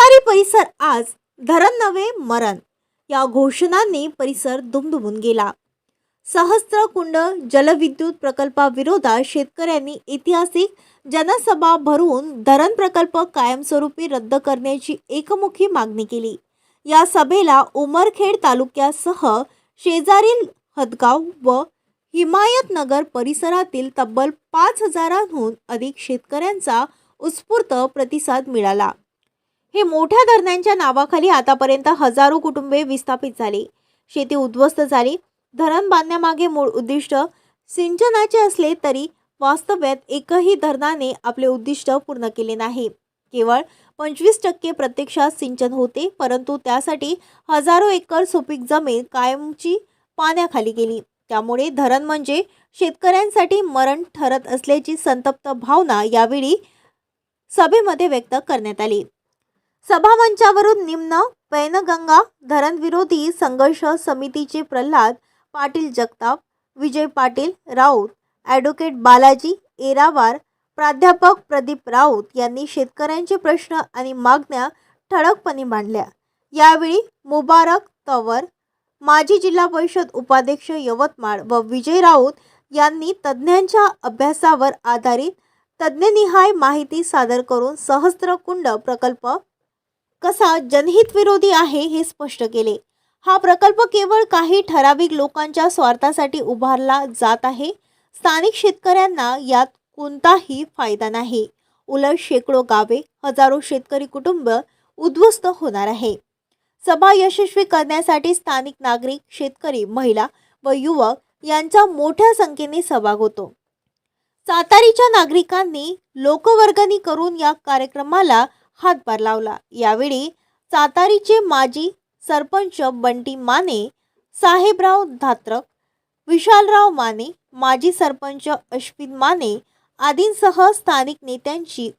परिसर आज धरण नवे मरण. या घोषणांनी परिसर दुमदुमून गेला. सहस्त्रकुंड जलविद्युत प्रकल्पाविरोधात शेतकऱ्यांनी ऐतिहासिक जनसभा भरून धरण प्रकल्प कायमस्वरूपी रद्द करण्याची एकमुखी मागणी केली. या सभेला उमरखेड तालुक्यासह शेजारील हदगाव व हिमायतनगर परिसरातील तब्बल पाच हजारांहून अधिक शेतकऱ्यांचा उत्स्फूर्त प्रतिसाद मिळाला. हे मोठ्या धरणांच्या नावाखाली आतापर्यंत हजारो कुटुंबे विस्थापित झाली. शेती उद्ध्वस्त झाली. धरण बांधण्यामागे मूळ उद्दिष्ट सिंचनाचे असले तरी वास्तव्यात एकही धरणाने आपले उद्दिष्ट पूर्ण केले नाही. केवळ पंचवीस टक्के प्रत्यक्षात सिंचन होते परंतु त्यासाठी हजारो एकर सुपीक जमीन कायमची पाण्याखाली गेली. त्यामुळे धरण म्हणजे शेतकऱ्यांसाठी मरण ठरत असल्याची संतप्त भावना यावेळी सभेमध्ये व्यक्त करण्यात आली. सभामंचावरून निम्न पैनगंगा धरणविरोधी संघर्ष समितीचे प्रल्हाद पाटील जगताप विजय पाटील राऊत ॲडव्होकेट बालाजी एरावार प्राध्यापक प्रदीप राऊत यांनी शेतकऱ्यांचे प्रश्न आणि मागण्या ठळकपणे मांडल्या. यावेळी मुबारक तवर माजी जिल्हा परिषद उपाध्यक्ष यवतमाळ व विजय राऊत यांनी तज्ज्ञांच्या अभ्यासावर आधारित तज्ज्ञनिहाय माहिती सादर करून सहस्त्रकुंड प्रकल्प कसा जनहित विरोधी आहे हे स्पष्ट केले. हा प्रकल्प केवळ काही ठराविक लोकांच्या स्वार्थासाठी उभारला जात आहे. स्थानिक शेतकऱ्यांना यात कोणताही फायदा नाही. उलट शेकडो गावे हजारो शेतकरी कुटुंब उद्ध्वस्त होणार आहे. सभा यशस्वी करण्यासाठी स्थानिक नागरिक शेतकरी महिला व युवक यांचा मोठ्या संख्येने सहभाग होतो. सातारीच्या नागरिकांनी लोकवर्गणी करून या कार्यक्रमाला हातभार लावला. यावेळी सातारीचे माजी सरपंच बंटी माने साहेबराव धात्रक विशालराव माने माजी सरपंच अश्विन माने आदींसह स्थानिक नेत्यांची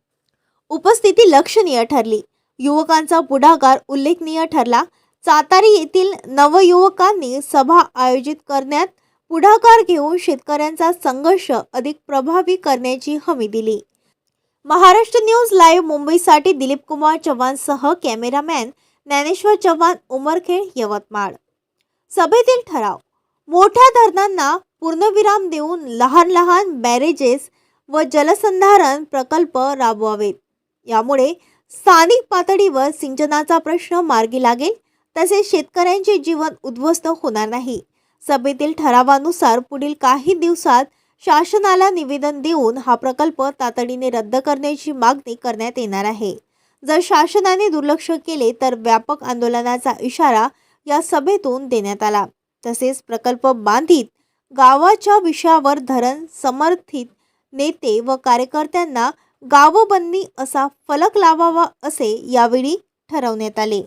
उपस्थिती लक्षणीय ठरली. युवकांचा पुढाकार उल्लेखनीय ठरला. सातारी येथील नवयुवकांनी सभा आयोजित करण्यात पुढाकार घेऊन शेतकऱ्यांचा संघर्ष अधिक प्रभावी करण्याची हमी दिली. महाराष्ट्र न्यूज लाईव्ह मुंबईसाठी दिलीप कुमार चव्हाणसह कॅमेरामॅन ज्ञानेश्वर चव्हाण उमरखेड यवतमाळ. सभेतील ठराव. मोठ्या धरणांना पूर्णविराम देऊन लहान लहान बॅरेजेस व जलसंधारण प्रकल्प राबवावेत. यामुळे स्थानिक पातळीवर सिंचनाचा प्रश्न मार्गी लागेल तसेच शेतकऱ्यांचे जीवन उद्ध्वस्त होणार नाही. सभेतील ठरावानुसार पुढील काही दिवसात शासनाला निवेदन देऊन हा प्रकल्प तातडीने रद्द करण्याची मागणी करण्यात येणार आहे. जर शासनाने दुर्लक्ष केले तर व्यापक आंदोलनाचा इशारा या सभेतून देण्यात आला. तसेच प्रकल्प बांधित गावाच्या विषयावर धरण समर्थित नेते व कार्यकर्त्यांना गावबंदी असा फलक लावावा असे यावेळी ठरवण्यात आले.